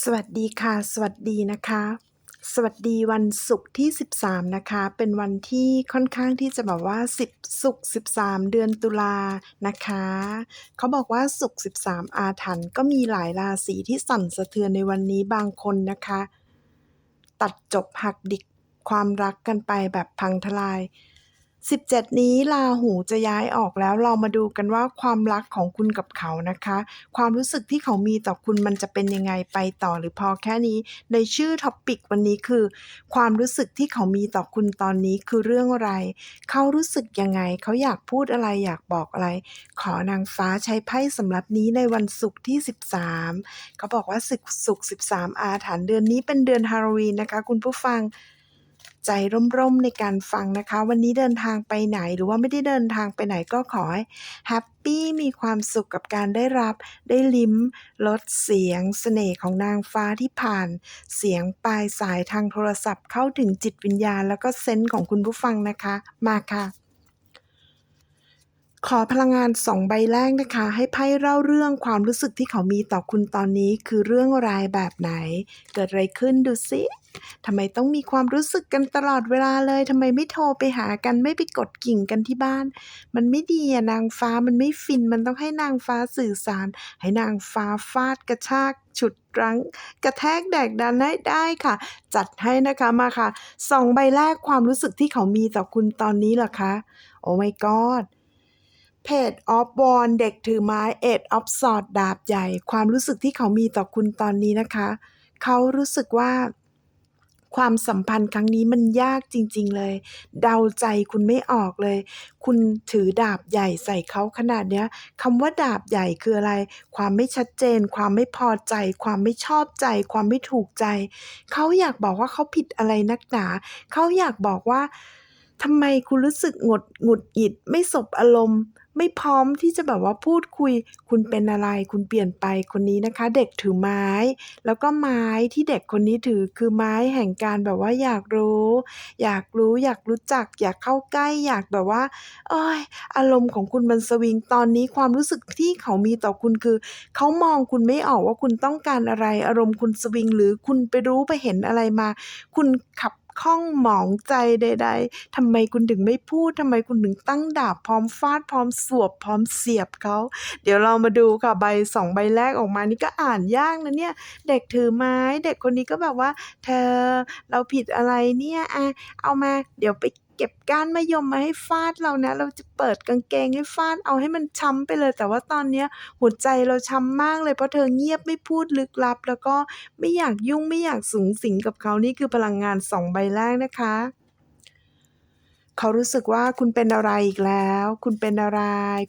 สวัสดีค่ะ สวัสดีนะคะ สวัสดีวันศุกร์ที่ 13 นะคะ เป็นวันที่ค่อนข้างที่จะแบบว่า 10 ศุกร์13 เดือนตุลานะคะ เขาบอกว่าศุกร์13 อาถรรพ์ก็มีหลายราศีที่สั่นสะเทือนในวันนี้บางคนนะคะ ตัดจบหักดิกความรักกันไปแบบพังทลาย 17 นี้ราหูจะย้ายออกแล้วเรามาดูกันว่าความรักของคุณกับเขานะคะ ความรู้สึกที่เขามีต่อคุณมันจะเป็นยังไงไปต่อหรือพอแค่นี้ ในชื่อท็อปิกวันนี้คือ ความรู้สึกที่เขามีต่อคุณตอนนี้คือเรื่องอะไร เขารู้สึกยังไง เขาอยากพูดอะไรอยากบอกอะไร ขอนางฟ้าใช้ไพ่สำหรับนี้ในวันศุกร์ที่ 13 เขาบอกว่าศุกร์13 อาถรรพ์เดือนนี้เป็นเดือนฮาโลวีนนะคะ คุณผู้ฟัง ใจร่มๆในการฟังนะคะ วันนี้เดินทางไปไหนหรือว่าไม่ได้เดินทางไปไหนก็ขอให้แฮปปี้มีความสุขกับการได้รับได้ลิ้มรสเสียงเสน่ห์ของนางฟ้าที่ผ่าน เสียงปลายสายทางโทรศัพท์เข้าถึงจิตวิญญาณ แล้วก็เซนส์ของคุณผู้ฟังนะคะ มาค่ะขอพลังงานสองใบแรกนะคะ ให้ไพ่เล่าเรื่องความรู้สึกที่เขามีต่อคุณตอนนี้ คือเรื่องรายแบบไหน เกิดอะไรขึ้นดูสิ ทำไมต้องมีความรู้สึกกันตลอดเวลาเลยทำไมไม่โทรไปหากันไม่ไปกดกิ่งกันที่บ้าน มันไม่ดีอะนางฟ้ามันไม่ฟิน มันต้องให้นางฟ้าสื่อสาร ให้นางฟ้าฟาดกระชากฉุดรั้ง กระแทกแดกดันให้ได้ค่ะ จัดให้นะคะมาค่ะสองใบแรกความรู้สึกที่เขามีต่อคุณตอนนี้เหรอคะโอ้ my god เพจออฟวอนเด็กถือไม้เอ็ดออฟสอดดาบใหญ่ ความรู้สึกที่เขามีต่อคุณตอนนี้นะคะ เขารู้สึกว่า ความสัมพันธ์ครั้งนี้มันยากจริง ๆ เลย เดาใจคุณไม่ออกเลย คุณถือดาบใหญ่ใส่เขาขนาดเนี้ยคำว่าดาบใหญ่คืออะไร ความไม่ชัดเจน ความไม่พอใจ ความไม่ชอบใจ ความไม่ถูกใจ เขาอยากบอกว่าเขาผิดอะไรนักหนา เขาอยากบอกว่าทำไมคุณรู้สึกหงดหงุดหงิดไม่สบอารมณ์ ไม่พร้อมที่จะแบบว่าพูดคุย คุณเป็นอะไร คุณเปลี่ยนไปคนนี้นะคะ เด็กถือไม้ แล้วก็ไม้ที่เด็กคนนี้ถือคือไม้แห่งการแบบว่าอยากรู้ อยากรู้อยากรู้จัก อยากเข้าใกล้อยากแบบว่าเอ๊ยอารมณ์ของคุณมันสวิงตอนนี้ความรู้สึกที่เขามีต่อคุณคือ เขามองคุณไม่ออกว่าคุณต้องการอะไร อารมณ์คุณสวิง หรือคุณไปรู้ไปเห็นอะไรมา คุณขับ ข้องหมองใจใด ๆทำไมคุณถึงไม่พูดทำไมคุณถึงตั้งดาบพร้อมฟาดพร้อมสวบพร้อมเสียบเขาเดี๋ยวเรามาดูค่ะใบสองใบแรกออกมานี่ก็อ่านยากนะเนี่ย เด็กถือไม้ เด็กคนนี้ก็แบบว่า เธอเราผิดอะไรเนี่ยอะเอามาเดี๋ยวไป ก็บก้านมะยมมาให้ฟาดเรานะ เราจะเปิดกางเกงให้ฟาดเอาให้มันช้ำไปเลย แต่ว่าตอนเนี้ยหัวใจเราช้ำมากเลยเพราะเธอเงียบไม่พูดลึกลับ แล้วก็ไม่อยากยุ่งไม่อยากสุงสิงกับเขานี่คือพลังงาน2ใบแรกนะคะเขารู้สึกว่าคุณเป็นอะไรอีกแล้ว คุณเป็นอะไร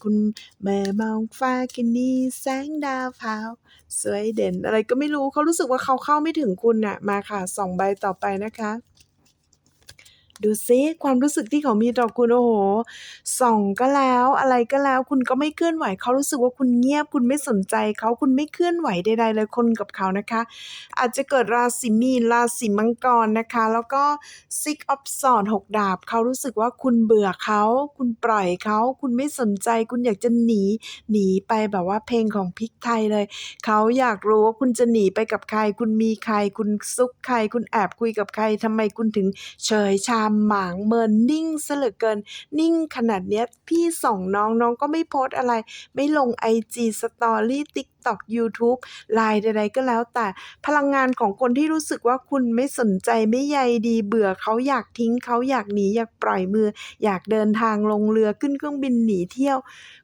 คุณเมื่อมองฟ้าคืนนี้แสงดาวพาวสวยเด่นอะไรก็ไม่รู้เขารู้สึกว่าเขาเข้าไม่ถึงคุณน่ะ มาค่ะ2ใบต่อไปนะคะ ดูซิความรู้สึกที่เขามีต่อคุณโอ้โฮส่องก็แล้วอะไรก็แล้ว คุณก็ไม่เคลื่อนไหวเขารู้สึกว่าคุณเงียบ คุณไม่สนใจเขาคุณไม่เคลื่อนไหวใดๆเลยคนกับเขานะคะ อาจจะเกิดราศีมีนราศีมังกรนะคะ แล้วก็ Six of Swords หกดาบเขารู้สึกว่าคุณเบื่อเขา คุณปล่อยเขา คุณไม่สนใจ คุณอยากจะหนีหนีไปแบบว่าเพลงของพริกไทยเลย เขาอยากรู้ว่าคุณจะหนีไปกับใคร คุณมีใคร คุณซุกใคร คุณแอบคุยกับใครทำไมคุณถึงเฉยชาหมางเมินนิ่งเสียเหลือเกิน นิ่งขนาดเนี้ยพี่ส่องน้องน้องก็ไม่โพสอะไร ไม่ลงไอจี Story TikTok ยูทูบ LINE ใดๆก็แล้วแต่พลังงานของคนที่รู้สึกว่าคุณไม่สนใจไม่ใยดีเบื่อเขาอยากทิ้งเขาอยากหนีอยากปล่อยมือ อยากเดินทางลงเรือขึ้นเครื่องบินหนีเที่ยว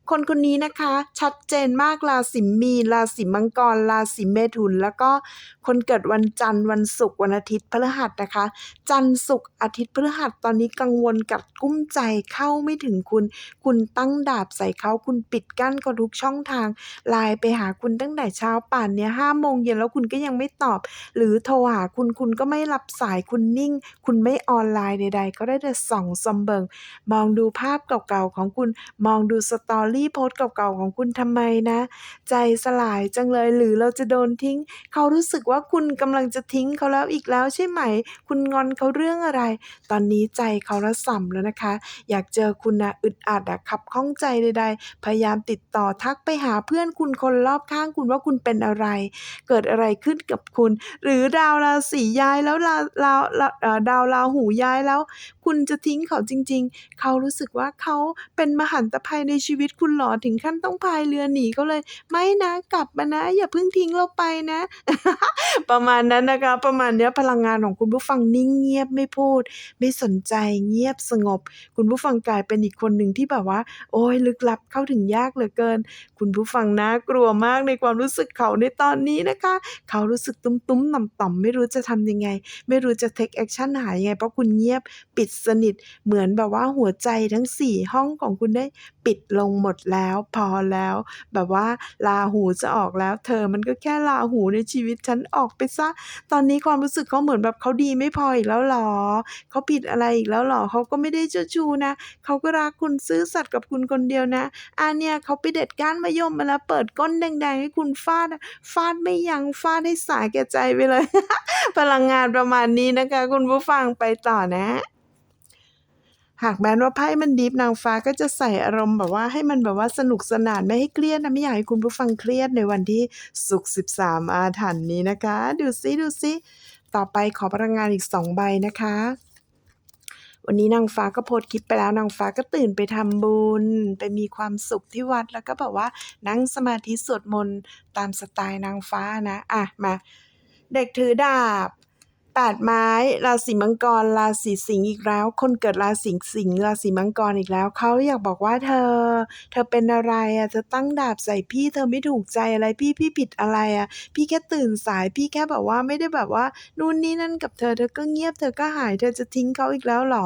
คนคนนี้นะคะ ชัดเจนมากราศีมีนราศีมังกรราศีเมถุน แล้วก็คนเกิดวันจันทร์วันศุกร์วันอาทิตย์พฤหัสนะคะ จันทร์ศุกร์อาทิตย์พฤหัสตอนนี้กังวลกัดกุ้มใจเข้าไม่ถึงคุณ คุณตั้งดาบใส่เขาคุณปิดกั้นเขาทุกช่องทาง LINE ไปหาคุณตั้งแต่เช้าป่านเนี้ย5โมงเย็นแล้วคุณก็ยังไม่ตอบ หรือโทรหาคุณคุณก็ไม่รับสายคุณนิ่ง คุณไม่ออนไลน์ใด ๆ ก็ได้แต่ส่องซอมเบิงมองดูภาพเก่าๆของคุณมองดู Story โพสต์เก่าๆของคุณทำไมนะ ใจสลายจังเลยหรือเราจะโดนทิ้ง เขารู้สึกว่าคุณกำลังจะทิ้งเขาแล้วอีกแล้วใช่ไหม คุณงอนเขาเรื่องอะไร ตอนนี้ใจเขาระส่ำแล้วนะคะ อยากเจอคุณนะอึดอัดอะขับข้องใจใดๆ พยายามติดต่อทักไปหาเพื่อนคุณคนรอบข้างคุณว่าคุณเป็นอะไร เกิดอะไรขึ้นกับคุณ หรือดาวราศีย้ายแล้วลาลาลาเอ่อดาวราหูย้ายแล้ว คุณจะทิ้งเขาจริง ๆ เขารู้สึกว่าเขาเป็นมหันตภัยในชีวิตคุณหรอถึงขั้นต้องพายเรือหนีเขาเลย ไม่นะกลับมานะ อย่าเพิ่งทิ้งเราไปนะ ประมาณนั้นนะคะ ประมาณเนี้ยพลังงานของคุณผู้ฟังนิ่งเงียบไม่พูด ไม่สนใจเงียบสงบ คุณผู้ฟังกลายเป็นอีกคนหนึ่งที่แบบว่า โอ๊ยลึกลับเข้าถึงยากเหลือเกิน คุณผู้ฟังน่ากลัวมากในความรู้สึกเขาในตอนนี้นะคะ เขารู้สึกตุ้มๆต่อมๆไม่รู้จะทำยังไง ไม่รู้จะ take action หายยังไงเพราะคุณเงียบปิดสนิท เหมือนแบบว่าหัวใจทั้ง 4 ห้องของคุณได้ปิดลงหมดแล้วพอแล้ว แบบว่าราหูจะออกแล้ว เธอมันก็แค่ราหูในชีวิตฉันออกไปซะ ตอนนี้ความรู้สึกเขาเหมือนแบบเขาดีไม่พออีกแล้วหรอเขาผิดอะไรอีกแล้วหรอเขาก็ไม่ได้เจ้าชู้นะเขาก็รักคุณซื่อสัตย์กับคุณคนเดียวนะอาเนี่ยเขาไปเด็ดก้านมะยมมาแล้วเปิดก้นแดงๆให้คุณฟาดอะฟาดไม่ยั้งฟาดให้สาแก่ใจไปเลย พลังงานประมาณนี้นะคะ คุณผู้ฟังไปต่อนะ หากแม้นว่าไพ่มันดีฟนางฟ้าก็จะใส่อารมณ์แบบว่าให้มันแบบว่าสนุกสนานไม่ให้เครียดนะไม่อยากให้คุณผู้ฟังเครียดในวันที่ศุกร์13 อาถรรพ์นี้นะคะ ดูซิดูซิต่อไปขอพลังงานอีก 2 ใบนะคะ วันนี้นางฟ้าก็โพสต์คลิปไปแล้วนางฟ้าก็ตื่นไปทำบุญ ไปมีความสุขที่วัดแล้วก็แบบว่านั่งสมาธิสวดมนต์ตามสไตล์นางฟ้านะ อะมา เด็กถือดาบ แปดไม้ ราศีมังกร ราศีสิงห์อีกแล้ว คนเกิดราศีสิงห์ราศีมังกรอีกแล้ว เขาอยากบอกว่าเธอ เธอเป็นอะไรอะเธอตั้งดาบใส่พี่เธอไม่ถูกใจอะไรพี่พี่ผิดอะไรอะ พี่แค่ตื่นสายพี่แค่แบบว่าไม่ได้แบบว่านู่นนี่นั่นกับเธอเธอก็เงียบเธอก็หายเธอจะทิ้งเขาอีกแล้วเหรอ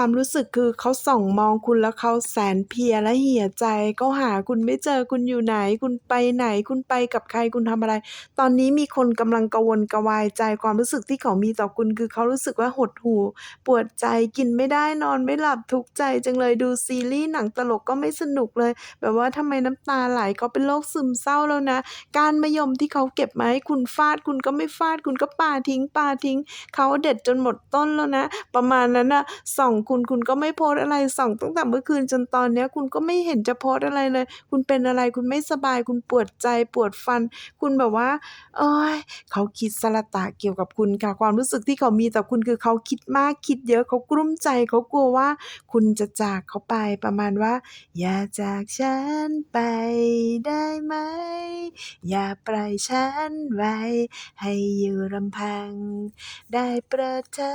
ความรู้สึกคือเขาส่องมองคุณแล้วเขาแสนเพลียและเหี่ยใจเขาหาคุณไม่เจอคุณอยู่ไหน คุณไปไหน คุณไปกับใครคุณทำอะไร ตอนนี้มีคนกำลังกังวลกระวายใจความรู้สึกที่เขามีต่อคุณ คือเขารู้สึกว่าหดหู่ปวดใจกินไม่ได้นอนไม่หลับทุกข์ใจจังเลยดูซีรีส์หนังตลกก็ไม่สนุกเลย แบบว่าทำไมน้ำตาไหลเขาเป็นโรคซึมเศร้าแล้วนะ การมะยมที่เขาเก็บมาให้คุณฟาดคุณก็ไม่ฟาดคุณก็ปาทิ้งปาทิ้ง เขาเด็ดจนหมดต้นแล้วนะ ประมาณนั้นนะส่องคุณ คุณก็ไม่โพสอะไรส่องตั้งแต่เมื่อคืนจนตอนเนี้ยคุณก็ไม่เห็นจะโพสอะไรเลย คุณเป็นอะไรคุณไม่สบาย คุณปวดใจปวดฟัน คุณแบบว่าโอ๊ยเขาคิดสละตะเกี่ยวกับคุณค่ะความรู้สึกที่เขามีต่อคุณคือเขาคิดมากคิดเยอะเขากลุ้มใจเขากลัวว่า คุณจะจากเขาไปประมาณว่า อย่าจากฉันไปได้ไหม อย่าปล่อยฉันไว้ ให้อยู่ลำพัง ได้โปรดเธอ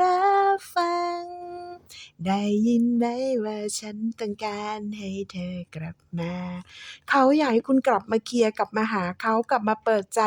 รับฟังได้ยินไหมว่าฉันต้องการให้เธอกลับมา เขาอยากให้คุณกลับมาเคลียร์กลับมาหาเขากลับมาเปิดใจ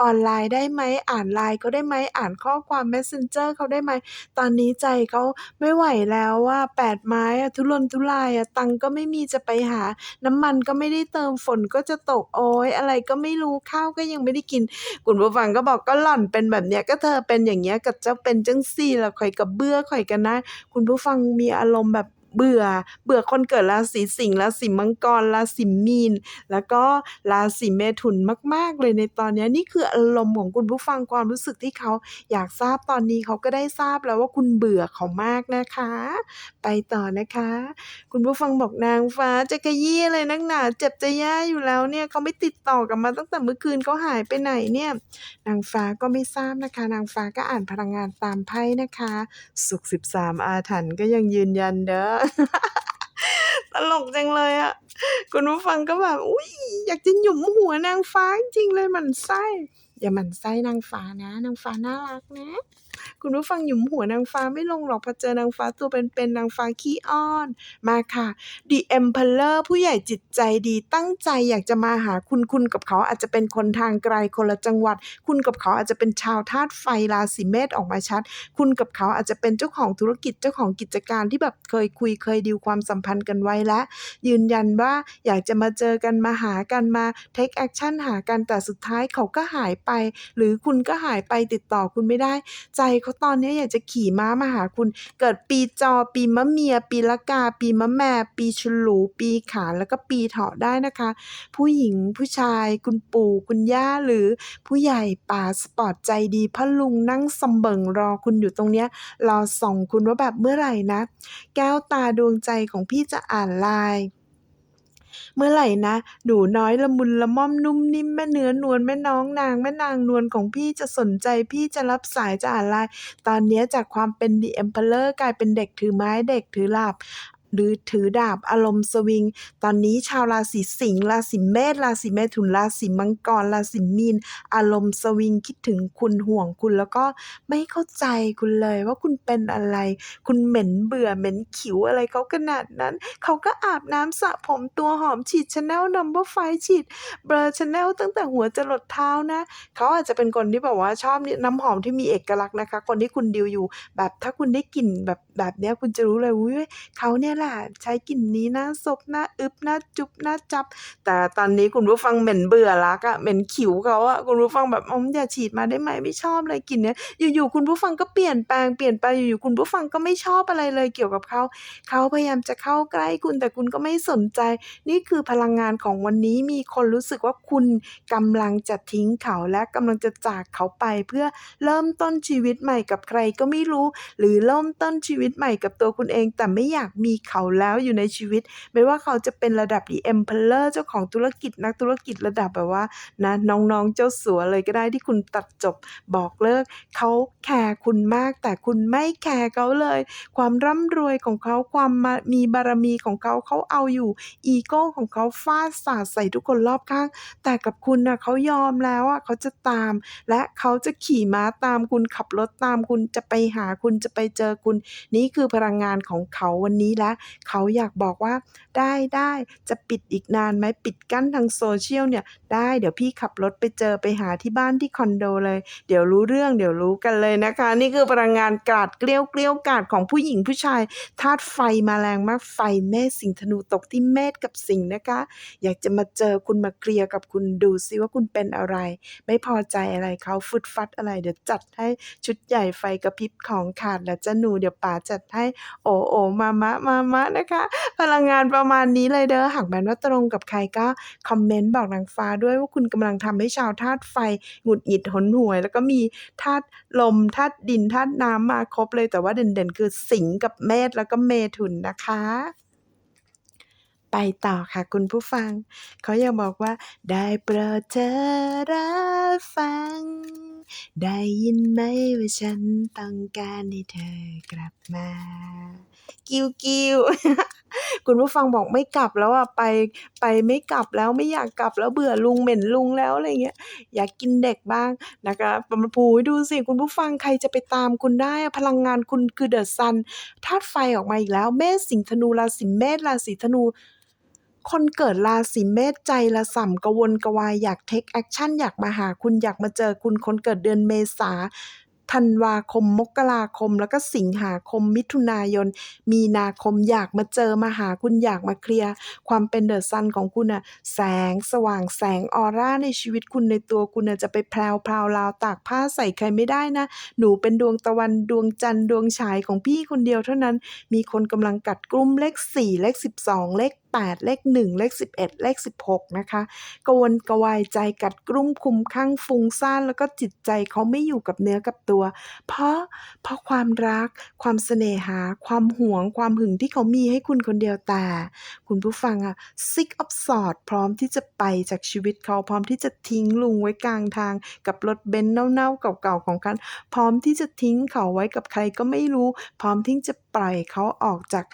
ออนไลน์ได้ไหมอ่านไลน์เขาได้ไหมอ่านข้อความ Messenger เขาได้ไหม ตอนนี้ใจเขาไม่ไหวแล้วอะแปดไม้อะทุรนทุรายอะตังก็ไม่มีจะไปหา น้ำมันก็ไม่ได้เติมฝนก็จะตกโอ๊ยอะไรก็ไม่รู้ข้าวก็ยังไม่ได้กินคุณผู้ฟังก็บอกก็หล่อนเป็นแบบเนี้ยก็เธอเป็นอย่างเงี้ยก็เจ้าเป็นจังซี่ละข่อยก็เบื่อข่อยก็นะคุณผู้ฟังมีอารมณ์แบบ เบื่อ เบื่อคนเกิดราศีสิงห์ราศีมังกรราศีมีน แล้วก็ราศีเมถุนมาก ๆ เลยในตอนนี้นี่คืออารมณ์ของคุณผู้ฟังความรู้สึกที่เขาอยากทราบตอนนี้เขาก็ได้ทราบแล้วว่าคุณเบื่อเขามากนะคะ ไปต่อนะคะ คุณผู้ฟังบอกนางฟ้าจะขยี้อะไรนักหนาเจ็บจะแย่อยู่แล้วเนี่ยเขาไม่ติดต่อกับมาตั้งแต่เมื่อคืนเขาหายไปไหนเนี่ย นางฟ้าก็ไม่ทราบนะคะ นางฟ้าก็อ่านพลังงานตามไพ่นะคะศุกร์13 อาถรรพ์ก็ยังยืนยันเด้อตลกจังเลยอะคุณผู้ฟังก็แบบ อุ้ยอยากจะหยุมหัวนางฟ้าจริงๆเลยมันไส้ อย่ามันไส้นางฟ้านะ นางฟ้าน่ารักนะ คุณผู้ฟังหยุมหัวนางฟ้าไม่ลงหรอกพอเจอนางฟ้าตัวเป็นๆนางฟ้าขี้อ้อน มาค่ะ The Emperor ผู้ใหญ่จิตใจดีตั้งใจอยากจะมาหาคุณคุณกับเขาอาจจะเป็นคนทางไกลคนละจังหวัด คุณกับเขาอาจจะเป็นชาวธาตุไฟราศีเมษออกมาชัด คุณกับเขาอาจจะเป็นเจ้าของธุรกิจเจ้าของกิจการที่แบบเคยคุยเคยดีลความสัมพันธ์กันไว้แล้วยืนยันว่าอยากจะมาเจอกันมาหากันมา take action หากันแต่สุดท้ายเขาก็หายไป หรือคุณก็หายไปติดต่อคุณไม่ได้ ใจเขาตอนนี้อยากจะขี่ม้ามาหาคุณ เกิดปีจอ ปีมะเมีย ปีละกา ปีมะแม่ ปีฉลูปีขานแล้วก็ปีเถาะได้นะคะ ผู้หญิงผู้ชายคุณปู่คุณย่าหรือผู้ใหญ่ป่าสปอร์ตใจดีพ่อลุงนั่งสำเบิงรอคุณอยู่ตรงเนี้ยรอส่องคุณว่าแบบเมื่อไหร่นะ แก้วตาดวงใจของพี่จะอ่านลน์ เมื่อไหร่นะ หนูน้อยละมุนละม่อมนุ่มนิ่มแม่เนื้อนวลแม่น้องนางแม่นางนวลของพี่จะสนใจพี่จะรับสายจะอ่านไลน์ตอนนี้จากความเป็น The Emperor กลายเป็นเด็กถือไม้เด็กถือหลับ หรือถือดาบอารมณ์สวิง ตอนนี้ชาวราศีสิงห์ราศีเมษราศีเมถุนราศีมังกรราศีมีน อารมณ์สวิงคิดถึงคุณห่วงคุณแล้วก็ไม่เข้าใจคุณเลยว่าคุณเป็นอะไร คุณเหม็นเบื่อเหม็นขิวอะไรเขาขนาดนั้นเขาก็อาบน้ำสระผมตัวหอมฉีดชาแนลนัมเบอร์ไฟฉีดเบอร์ชาแนลตั้งแต่หัวจรดเท้านะเขาอาจจะเป็นคนที่แบบว่าชอบน้ำหอมที่มีเอกลักษณ์นะคะ คนที่คุณดิวอยู่ แบบถ้าคุณได้กลิ่นแบบ แบบเนี้ยคุณจะรู้เลยอุ้ยเขาเนี่ยแหละใช้กลิ่นนี้นะซบน้าอึบน้าจุบน้าจับ แต่ตอนนี้คุณผู้ฟังเหม็นเบื่อรักอะเหม็นขิวเขาอะคุณผู้ฟังแบบอมอย่าฉีดมาได้ไหมไม่ชอบเลยกลิ่นเนี้ยอยู่ๆคุณผู้ฟังก็เปลี่ยนแปลงเปลี่ยนไปอยู่ๆคุณผู้ฟังก็ไม่ชอบอะไรเลยเกี่ยวกับเขาเขาพยายามจะเข้าใกล้คุณแต่คุณก็ไม่สนใจ นี่คือพลังงานของวันนี้มีคนรู้สึกว่าคุณกำลังจะทิ้งเขาและกำลังจะจากเขาไปเพื่อเริ่มต้นชีวิตใหม่กับใครก็ไม่รู้ หรือเริ่มต้นชีวิติตใหม่กับตัวคุณเอง แต่ไม่อยากมีเขาแล้วอยู่ในชีวิต ไม่ว่าเขาจะเป็นระดับ The Emperor เจ้าของธุรกิจนักธุรกิจระดับแบบว่านะน้องๆเจ้าสัวเลยก็ได้ที่คุณตัดจบบอกเลิกเขาแคร์คุณมาก แต่คุณไม่แคร์เขาเลย ความร่ำรวยของเขาความมามีบารมีของเขาเขาเอาอยู่อีโก้ของเขาฟาดสาดใส่ทุกคนรอบข้าง แต่กับคุณน่ะเขายอมแล้วอะเขาจะตาม และเขาจะขี่ม้าตามคุณขับรถตามคุณจะไปหาคุณจะไปเจอคุณนี่คือพลังงานของเขาวันนี้และ เขาอยากบอกว่า ได้ได้จะปิดอีกนานไหมปิดกั้นทางโซเชียลเนี่ย ได้เดี๋ยวพี่ขับรถไปเจอไปหาที่บ้านที่คอนโดเลย เดี๋ยวรู้เรื่องเดี๋ยวรู้กันเลยนะคะ นี่คือพลังงานกราดเกลี้ยวเกลี้ยวกราดของผู้หญิงผู้ชายธาตุไฟมาแรงมากไฟเมษสิงธนูตกที่เมษกับสิงนะคะ อยากจะมาเจอคุณมาเคลียร์กับคุณดูซิว่าคุณเป็นอะไร ไม่พอใจอะไรเขาฟุดฟัดอะไร เดี๋ยวจัดให้ชุดใหญ่ไฟกระพริบของขาดแล้วจะหนูเดี๋ยวป๋าจัดให้โอโอมามะมามะนะคะ พลังงานประมาณนี้เลยเด้อหากแมนว่าตรงกับใครก็คอมเมนต์บอกนางฟ้าด้วยว่าคุณกำลังทำให้ชาวธาตุไฟหงุดหงิดหนหวย แล้วก็มีธาตุลมธาตุดินธาตุน้ำมาครบเลยแต่ว่าเด่นๆ คือสิงกับเมษแล้วก็เมถุนนะคะ ไปต่อค่ะคุณผู้ฟัง เขายังบอกว่า ได้โปรดเธอรับฟัง ได้ยินไหมว่าฉันต้องการให้เธอกลับมา กิ้วกิ้วคุณผู้ฟังบอกไม่กลับแล้วอะไปไปไม่กลับแล้วไม่อยากกลับแล้วเบื่อลุงเหม็นลุงแล้วอะไรเงี้ยอยากกินเด็กบ้างนะคะปมพูดูสิคุณผู้ฟังใครจะไปตามคุณได้พลังงานคุณคือเดอะซันธาตุไฟออกมาอีกแล้วเมษสิงห์ธนูราศีเมษราศีธนู คนเกิดราศีเมษใจละส่ำกระวนกระวายอยากเทคแอคชั่นอยากมาหาคุณอยากมาเจอคุณคนเกิดเดือนเมษาธันวาคม มกราคม แล้วก็สิงหาคม มิถุนายน มีนาคมอยากมาเจอมาหาคุณอยากมาเคลียร์ความเป็นเดอะซันของคุณอะแสงสว่างแสงออร่าในชีวิตคุณในตัวคุณอะจะไปแพรวพราวราวตากผ้าใส่ใครไม่ได้นะ หนูเป็นดวงตะวันดวงจันทร์ดวงฉายของพี่คนเดียวเท่านั้น มีคนกำลังกัดกลุ่มเลข 4 เลข 12 เลข 8 เลข 1 เลข 11 เลข 16 นะคะกวนกวายใจกัดกรุ่มคุมข้างฟุ้งซ่านแล้วก็จิตใจเขาไม่อยู่กับเนื้อกับตัว เพราะเพราะความรัก ความเสน่หา ความหวง ความหึงที่เขามีให้คุณคนเดียวแต่ คุณผู้ฟังอะ sick of sort พร้อมที่จะไปจากชีวิตเขาพร้อมที่จะทิ้งลุงไว้กลางทาง กับรถเบนซ์เน่าๆเก่าๆของกันพร้อมที่จะทิ้งเขาไว้กับใครก็ไม่รู้ พร้อมที่จะปล่อยเขาออกจาก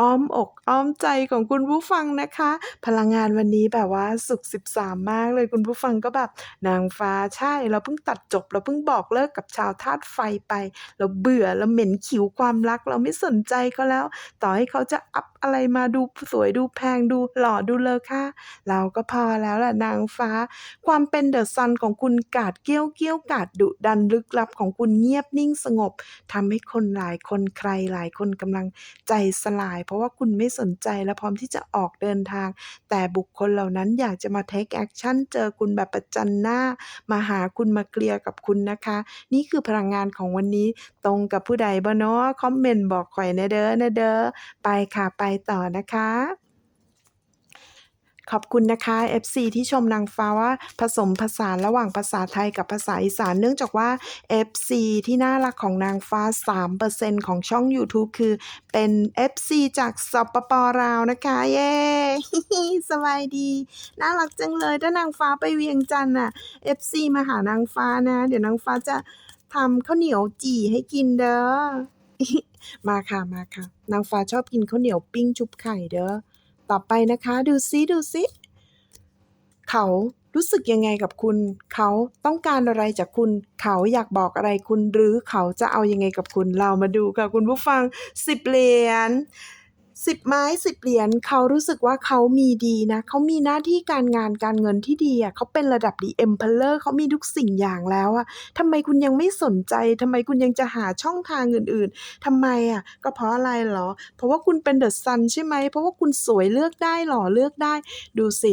อ้อมอกอ้อมใจของคุณผู้ฟังนะคะ พลังงานวันนี้แบบว่าสุข 13 มากเลยคุณผู้ฟังก็แบบนางฟ้าใช่เราเพิ่งตัดจบ เราเพิ่งบอกเลิกกับชาวธาตุไฟไป เราเบื่อเราเหม็นขิวความรัก เราไม่สนใจเขาแล้ว ต่อให้เขาจะอัพอะไรมาดูสวยดูแพงดูหล่อดูเลอค่าเราก็พอแล้วแหละนางฟ้า ความเป็นเดอะซันของคุณกาดเกี้ยวเกี้ยวกาดดุดันลึกลับของคุณเงียบนิ่งสงบทำให้คนหลายคนใครหลายคนกำลังใจสลายเพราะว่าคุณไม่สนใจและพร้อมที่จะออกเดินทาง แต่บุคคลเหล่านั้นอยากจะมา take action เจอคุณแบบประจันหน้า มาหาคุณมาเคลียร์กับคุณนะคะ นี่คือพลังงานของวันนี้ตรงกับผู้ใดบ้เนาะคอมเมนต์บอกข่อยนะเด้อนะเด้อไปค่ะไปต่อนะคะ ขอบคุณนะคะ FC ที่ชมนางฟ้าว่าผสมผสานระหว่างภาษาไทยกับภาษาอีสาน เนื่องจากว่า FC ที่น่ารักของนางฟ้า 3%ของช่องยูทูบคือเป็น FC จากสปปลาวนะคะ เย้สบายดี น่ารักจังเลยถ้านางฟ้าไปเวียงจันทร์น่ะ FC มาหานางฟ้านะ เดี๋ยวนางฟ้าจะทำข้าวเหนียวจี่ให้กินเด้อมาค่ะมาค่ะ นางฟ้าชอบกินข้าวเหนียวปิ้งชุบไข่เด้อ ต่อไปนะคะ ดูซิดูซิ เขารู้สึกยังไงกับคุณ เขาต้องการอะไรจากคุณ เขาอยากบอกอะไรคุณ หรือเขาจะเอายังไงกับคุณ เรามาดูค่ะคุณผู้ฟังสิบเหรียญ 10ไม้10เหรียญเขารู้สึกว่าเขามีดีนะเขามีหน้าที่การงานการเงินที่ดีอะเขาเป็นระดับ The Emperor เขามีทุกสิ่งอย่างแล้วอะทำไมคุณยังไม่สนใจทำไมคุณยังจะหาช่องทางอื่นๆทำไมอะก็เพราะอะไรเหรอ เพราะว่าคุณเป็น The Sun ใช่ไหมเพราะว่าคุณสวยเลือกได้หล่อเลือกได้ ดูสิ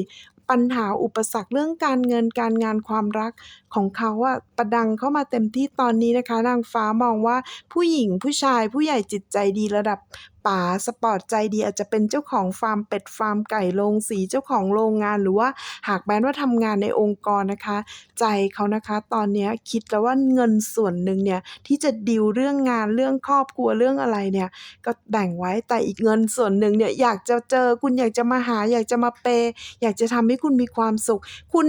ปัญหาอุปสรรคเรื่องการเงินการงานความรักของเขาอะประดังเข้ามาเต็มที่ตอนนี้นะคะ นางฟ้ามองว่าผู้หญิงผู้ชายผู้ใหญ่จิตใจดีระดับ ป๋าสปอร์ตใจดีอาจจะเป็นเจ้าของฟาร์มเป็ดฟาร์มไก่โรงสีเจ้าของโรงงานหรือว่าหากแม้ว่าทำงานในองค์กรนะคะ ใจเขานะคะตอนนี้คิดแล้วว่าเงินส่วนหนึ่งเนี่ยที่จะดีลเรื่องงานเรื่องครอบครัวเรื่องอะไรเนี่ยก็แบ่งไว้แต่อีกเงินส่วนหนึ่งเนี่ยอยากจะเจอคุณอยากจะมาหา อยากจะมาเปย์อยากจะทำให้คุณมีความสุข คุณ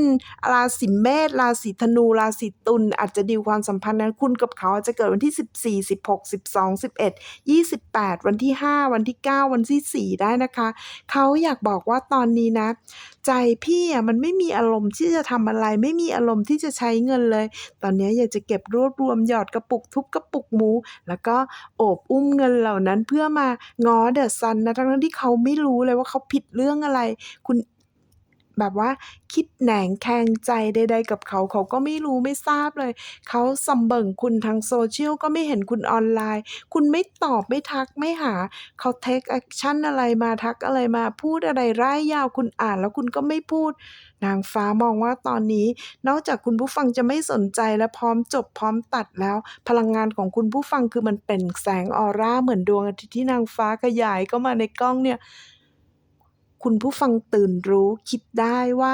ราศีเมษราศีธนูราศีตุลอาจจะดีลความสัมพันธ์นั้นคุณกับเขาอาจจะเกิดวันที่ 14 16 12 11 28 วันที่5วันที่ 9 วันที่ 4 ได้นะคะ เขาอยากบอกว่าตอนนี้นะ ใจพี่อะมันไม่มีอารมณ์ที่จะทำอะไร ไม่มีอารมณ์ที่จะใช้เงินเลย ตอนนี้อยากจะเก็บรวบรวมหยอดกระปุกทุบกระปุกหมู แล้วก็โอบอุ้มเงินเหล่านั้นเพื่อมาง้อเดอะซันนะทั้งที่เขาไม่รู้เลยว่าเขาผิดเรื่องอะไร คุณ แบบว่าคิดแหนงแคงใจใดๆกับเขาเขาก็ไม่รู้ไม่ทราบเลย เขาสำเบิ่งคุณทางโซเชียลก็ไม่เห็นคุณออนไลน์ คุณไม่ตอบไม่ทักไม่หา เขาเทคแอคชั่นอะไรมาทักอะไรมาพูดอะไรร่ายยาวคุณอ่านแล้วคุณก็ไม่พูด นางฟ้ามองว่าตอนนี้ นอกจากคุณผู้ฟังจะไม่สนใจและพร้อมจบพร้อมตัดแล้ว พลังงานของคุณผู้ฟังคือมันเป็นแสงออร่าเหมือนดวงอาทิตย์ที่นางฟ้าขยายเข้ามาในกล้องเนี่ย คุณผู้ฟังตื่นรู้คิดได้ว่า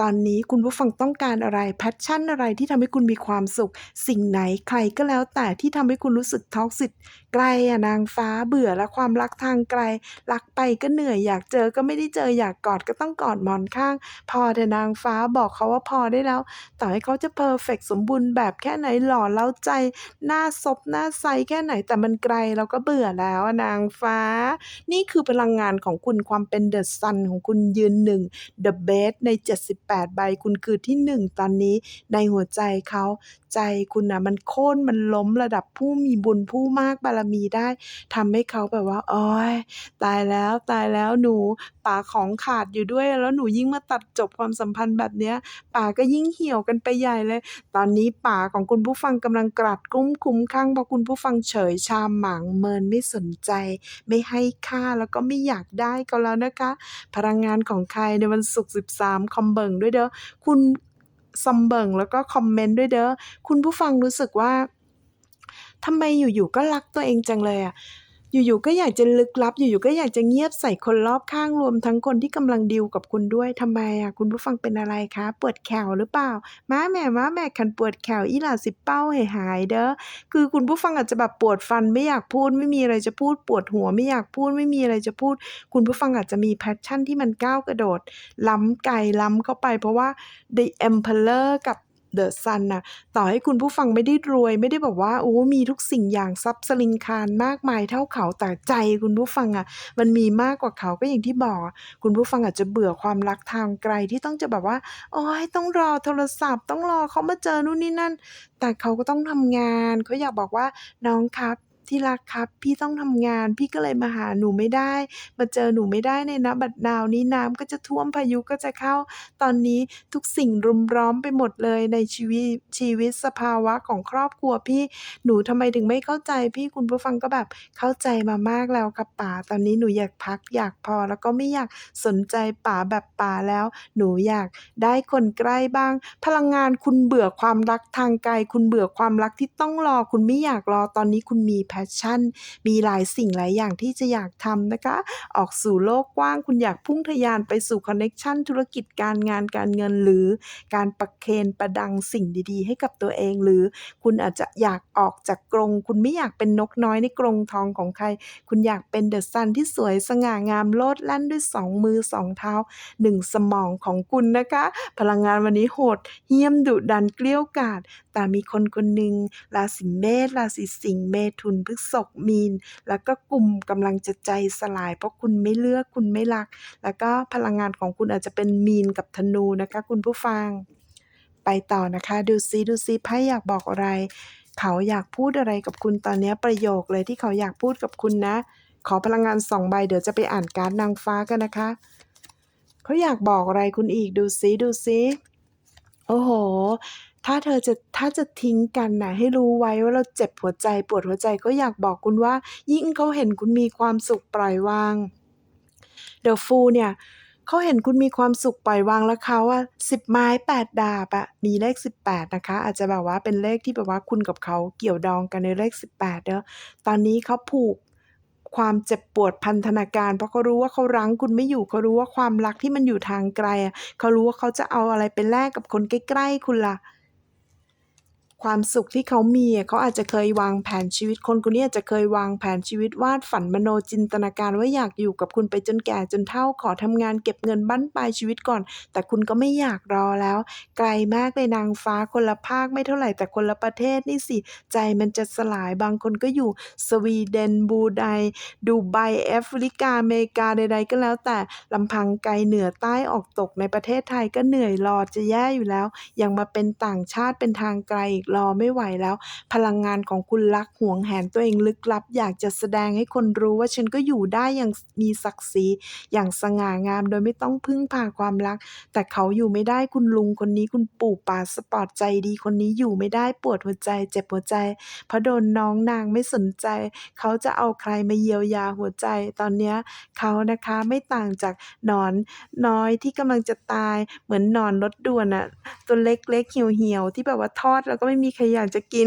ตอนนี้คุณผู้ฟังต้องการอะไรแพชชั่นอะไรที่ทำให้คุณมีความสุข สิ่งไหนใครก็แล้วแต่ที่ทำให้คุณรู้สึกท็อกซิตไกลอะนางฟ้าเบื่อและความรักทางไกล รักไปก็เหนื่อยอยากเจอก็ไม่ได้เจออยากกอดก็ต้องกอดหมอนข้าง พอเถอะนางฟ้าบอกเขาว่าพอได้แล้ว ต่อให้เขาจะเพอร์เฟกสมบูรณ์แบบแค่ไหนหล่อเล้าใจ หน้าซบหน้าใสแค่ไหนแต่มันไกลเราก็เบื่อแล้วอะนางฟ้า นี่คือพลังงานของคุณความเป็นเดอะซันของคุณยืนหนึ่ง The Best ใน 78 ใบคุณคือที่หนึ่งตอนนี้ในหัวใจเขาใจคุณนะมันโค่นมันล้มระดับผู้มีบุญผู้มากบารมีได้ทำให้เขาแบบว่าโอ๊ยตายแล้วตายแล้วหนูป๋าของขาดอยู่ด้วย แล้วหนูยิ่งมาตัดจบความสัมพันธ์แบบเนี้ยป๋าก็ยิ่งเหี่ยวกันไปใหญ่เลย ตอนนี้ป๋าของคุณผู้ฟังกำลังกรัดกุ้มคุ้มข้างเพราะคุณผู้ฟังเฉยชามหมางเมินไม่สนใจ ไม่ให้ค่าแล้วก็ไม่อยากได้ก็แล้วนะคะ พลังงานของใครในวันศุกร์13 คอมเบิงด้วยเด้อคุณซอมเบิงแล้วก็คอมเมนต์ด้วยเด้อคุณผู้ฟังรู้สึกว่า ทำไมอยู่ๆก็รักตัวเองจังเลยอะอยู่ๆก็อยากจะลึกลับ อยู่ๆก็อยากจะเงียบใส่คนรอบข้างรวมทั้งคนที่กำลังดีลกับคุณด้วยทำไมอะคุณผู้ฟังเป็นอะไรคะปวดแขวหรือเปล่าม้าแหม่ม้าแหม่คันปวดแขวอีหล่าสิเป้าหหายเด้อคือคุณผู้ฟังอาจจะแบบปวดฟันไม่อยากพูดไม่มีอะไรจะพูดปวดหัวไม่อยากพูดไม่มีอะไรจะพูด คุณผู้ฟังอาจจะมีแพชชั่นที่มันก้าวกระโดด ล้ำไกลล้ำเข้าไป เพราะว่า The Emperor กับ เดอะซัน่ะต่อให้คุณผู้ฟังไม่ได้รวย ไม่ได้แบบว่าโอ้มีทุกสิ่งอย่างซับสลิงคารมากมายเท่าเขาแต่ใจคุณผู้ฟังอะมันมีมากกว่าเขาก็อย่างที่บอก คุณผู้ฟังอาจจะเบื่อความรักทางไกลที่ต้องจะแบบว่าโอ้ยต้องรอโทรศัพท์ ต้องรอเขามาเจอนู่นนี่นั่น แต่เขาก็ต้องทำงานเขาอยากบอกว่าน้องครับ ที่รักครับ พี่ต้องทำงาน พี่ก็เลยมาหาหนูไม่ได้ มาเจอหนูไม่ได้ในณบัดนาวนี้น้ำก็จะท่วมพายุก็จะเข้า ตอนนี้ทุกสิ่งรุมร้อมไปหมดเลยในชีวิตชีวิตสภาวะของครอบครัวพี่หนูทำไมถึงไม่เข้าใจพี่คุณผู้ฟังก็แบบเข้าใจมามากแล้วครับป๋าตอนนี้หนูอยากพักอยากพอแล้วก็ไม่อยากสนใจป๋าแบบป๋าแล้ว หนูอยากได้คนใกล้บ้าง พลังงานคุณเบื่อความรักทางไกล คุณเบื่อความรักที่ต้องรอ คุณไม่อยากรอตอนนี้คุณมีแพ passion มีหลายสิ่งหลายอย่างที่จะอยากทำนะคะ ออกสู่โลกกว้างคุณอยากพุ่งทะยานไปสู่คอนเน็กชันธุรกิจการงานการเงินหรือการประเคนประดังสิ่งดีๆ ให้กับตัวเอง หรือคุณอาจจะอยากออกจากกรง คุณไม่อยากเป็นนกน้อยในกรงทองของใคร คุณอยากเป็นเดอะซันที่สวยสง่างามโลดแล่นด้วยสองมือสองเท้าหนึ่งสมองของคุณนะคะ พลังงานวันนี้โหด เหี้ยมดุดันเกลี้ยวกล่อมแต่มีคนคนหนึ่งราศีเมษราศีสิงห์เมถุนพฤษภมีน แล้วก็กลุ่มกำลังจะใจสลาย เพราะคุณไม่เลือกคุณไม่รัก แล้วก็พลังงานของคุณอาจจะเป็นมีนกับธนูนะคะ คุณผู้ฟัง ไปต่อนะคะ ดูซิดูซิไพ่อยากบอกอะไร เขาอยากพูดอะไรกับคุณตอนนี้ประโยคเลยที่เขาอยากพูดกับคุณนะ ขอพลังงานสองใบเดี๋ยวจะไปอ่านการ์ดนางฟ้ากันนะคะ เขาอยากบอกอะไรคุณอีกดูซิดูซิโอ้โห ถ้าเธอจะถ้าจะทิ้งกันนะให้รู้ไว้ว่าเราเจ็บหัวใจปวดหัวใจก็อยากบอกคุณว่า ยิ่งเขาเห็นคุณมีความสุขปล่อยวาง The Fool เนี่ยเขาเห็นคุณมีความสุขปล่อยวางแล้วเขาอะสิบไม้แปดดาบอะมีเลข18นะคะ อาจจะแบบว่าเป็นเลขที่แบบว่าคุณกับเขาเกี่ยวดองกันในเลข18เด้อตอนนี้เขาผูกความเจ็บปวดพันธนาการ เพราะเขารู้ว่าเขารั้งคุณไม่อยู่เขารู้ว่าความรักที่มันอยู่ทางไกลอะเขารู้ว่าเขาจะเอาอะไรไปแลกกับคนใกล้ๆคุณล่ะ ความสุขที่เขามีเขาอาจจะเคยวางแผนชีวิตคนคนนี้อาจจะเคยวางแผนชีวิตวาดฝันมโนจินตนาการว่าอยากอยู่กับคุณไปจนแก่จนเฒ่าขอทำงานเก็บเงินบั้นปลายชีวิตก่อน แต่คุณก็ไม่อยากรอแล้ว ไกลมากเลยนางฟ้าคนละภาคไม่เท่าไหร่แต่คนละประเทศนี่สิ ใจมันจะสลายบางคนก็อยู่สวีเดนบูไนดูไบแอฟริกาอเมริกาใดๆก็แล้ว แต่ลำพังไกลเหนือใต้ออกตกในประเทศไทยก็เหนื่อยรอจะแย่อยู่แล้วยังมาเป็นต่างชาติเป็นทางไกลอีกรอไม่ไหวแล้ว พลังงานของคุณรักห่วงแหนตัวเองลึกลับ อยากจะแสดงให้คนรู้ว่าฉันก็อยู่ได้อย่างมีศักดิ์ศรีอย่างสง่างามโดยไม่ต้องพึ่งพาความรัก แต่เขาอยู่ไม่ได้คุณลุงคนนี้คุณปู่ป่าสปอร์ตใจดีคนนี้อยู่ไม่ได้ปวดหัวใจ เจ็บหัวใจ เพราะโดนน้องนางไม่สนใจ เขาจะเอาใครมาเยียวยาหัวใจ ตอนเนี้ยเขานะคะไม่ต่างจากหนอนน้อยที่กำลังจะตายเหมือนนอนรถด่วนอะตัวเล็กๆเหี่ยวๆที่แบบว่าทอดแล้วก็ไม่มีใครอยากจะกิน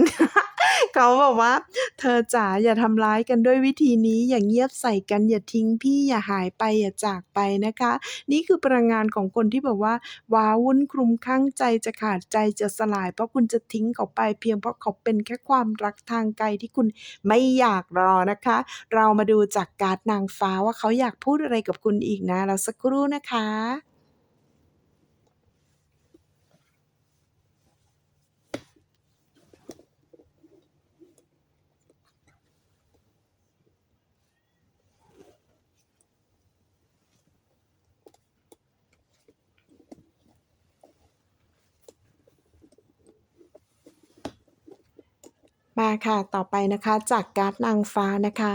เขาบอกว่า เธอจ๋าอย่าทำร้ายกันด้วยวิธีนี้ อย่าเงียบใส่กันอย่าทิ้งพี่อย่าหายไปอย่าจากไปนะคะ นี่คือพลังงานของคนที่แบบว่าว้าวุ่นคลุมคลั่งใจจะขาดใจจะสลาย เพราะคุณจะทิ้งเขาไปเพียงเพราะเขาเป็นแค่ความรักทางไกลที่คุณไม่อยากรอนะคะ เรามาดูจากการ์ดนางฟ้าว่าเขาอยากพูดอะไรกับคุณอีกนะ เราสักครู่นะคะ มาค่ะ ต่อไปนะคะจากการ์ดนางฟ้านะคะ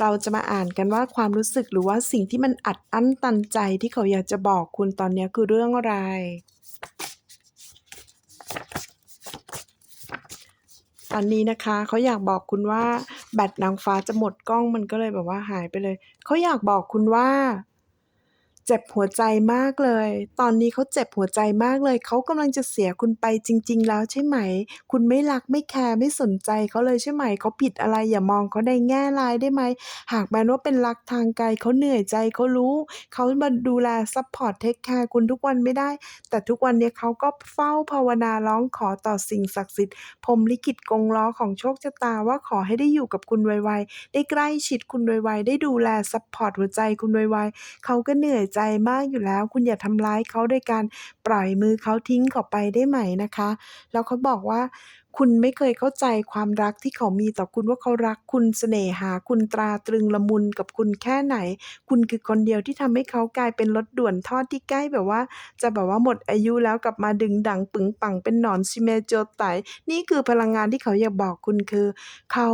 เราจะมาอ่านกันว่าความรู้สึกหรือว่าสิ่งที่มันอัดอั้นตันใจที่เขาอยากจะบอกคุณตอนนี้คือเรื่องอะไร ตอนนี้นะคะเขาอยากบอกคุณว่าแบตนางฟ้าจะหมดกล้องมันก็เลยแบบว่าหายไปเลย เขาอยากบอกคุณว่า เจ็บหัวใจมากเลย ตอนนี้เขาเจ็บหัวใจมากเลย เขากำลังจะเสียคุณไปจริง ๆ แล้วใช่ไหม คุณไม่รักไม่แคร์ไม่สนใจเขาเลยใช่ไหม เขาผิดอะไรอย่ามองเขาในแง่ร้ายได้ไหม หากแม้ว่าเป็นรักทางไกลเขาเหนื่อยใจเขารู้ เขามาดูแลซัพพอร์ตเทคแคร์คุณทุกวันไม่ได้ แต่ทุกวันเนี้ยเขาก็เฝ้าภาวนาร้องขอต่อสิ่งศักดิ์สิทธิ์พรมลิขิตกงล้อของโชคชะตาว่าขอให้ได้อยู่กับคุณไวๆได้ใกล้ชิดคุณไวๆได้ดูแลซัพพอร์ตหัวใจคุณไวๆเขาก็เหนื่อยใจมากอยู่แล้ว คุณอย่าทำร้ายเขาด้วยการปล่อยมือเขาทิ้งเขาไปได้ไหมนะคะ แล้วเขาบอกว่า คุณไม่เคยเข้าใจความรักที่เขามีต่อคุณว่าเขารักคุณเสน่หา คุณตราตรึงละมุนกับคุณแค่ไหน คุณคือคนเดียวที่ทำให้เขากลายเป็นรถด่วนทอดที่ใกล้แบบว่า จะแบบว่าหมดอายุแล้วกลับมาดึงดังปึงปังเป็นหนอนชิเมโจไตนี่คือพลังงานที่เขาอยากบอกคุณคือ เขา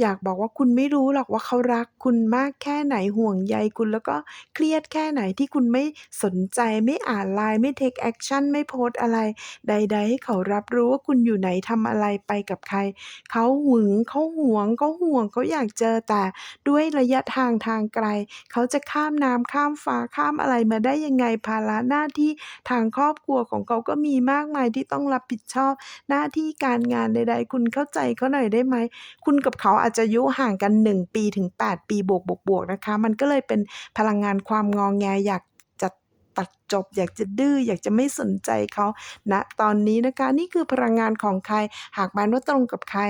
อยากบอกว่าคุณไม่รู้หรอกว่าเขารักคุณมากแค่ไหนห่วงใยคุณแล้วก็เครียดแค่ไหนที่คุณไม่สนใจไม่อ่านไลน์ไม่เทคแอคชั่นไม่โพสอะไร ใด ๆ ให้เขารับรู้ว่าคุณอยู่ไหนทำอะไรอะไรไปกับใคร เขาหึงเขาหวงเขาห่วงเขาอยากเจอแต่ด้วยระยะทางทางไกล เขาจะข้ามน้ำข้ามฟ้าข้ามอะไรมาได้ยังไงภาระหน้าที่ทางครอบครัวของเขาก็มีมากมายที่ต้องรับผิดชอบ หน้าที่การงานใดๆ คุณเข้าใจเขาหน่อยได้ไหม คุณกับเขาอาจจะยุห่างกัน 1 ปีถึง 8 ปีบวกๆๆนะคะ มันก็เลยเป็นพลังงานความงอแงอยากจะตัดจบ อยากจะดื้ออยากจะไม่สนใจเขาณตอนนี้นะคะนี่คือพลังงานของใคร หากมันว่าตรงกับใคร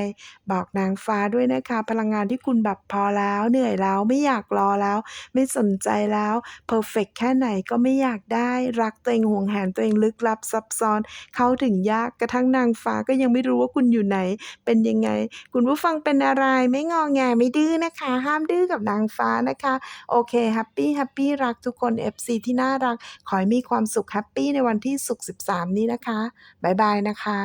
บอกนางฟ้าด้วยนะคะ พลังงานที่คุณแบบพอแล้วเหนื่อยแล้วไม่อยากรอแล้ว ไม่สนใจแล้วเพอร์เฟกต์แค่ไหนก็ไม่อยากได้ รักตัวเองห่วงแหนตัวเองลึกลับซับซ้อน เข้าถึงยากกระทั่งนางฟ้าก็ยังไม่รู้ว่าคุณอยู่ไหน เป็นยังไง คุณผู้ฟังเป็นอะไรไม่งอแงไม่ดื้อนะคะ ห้ามดื้อกับนางฟ้านะคะ โอเคแฮปปีๆรักทุกคน FC ที่น่ารักขอใมีความสุขแฮปปี้ในวันที่สุกร์13 นี้นะคะ บ๊ายบายนะคะ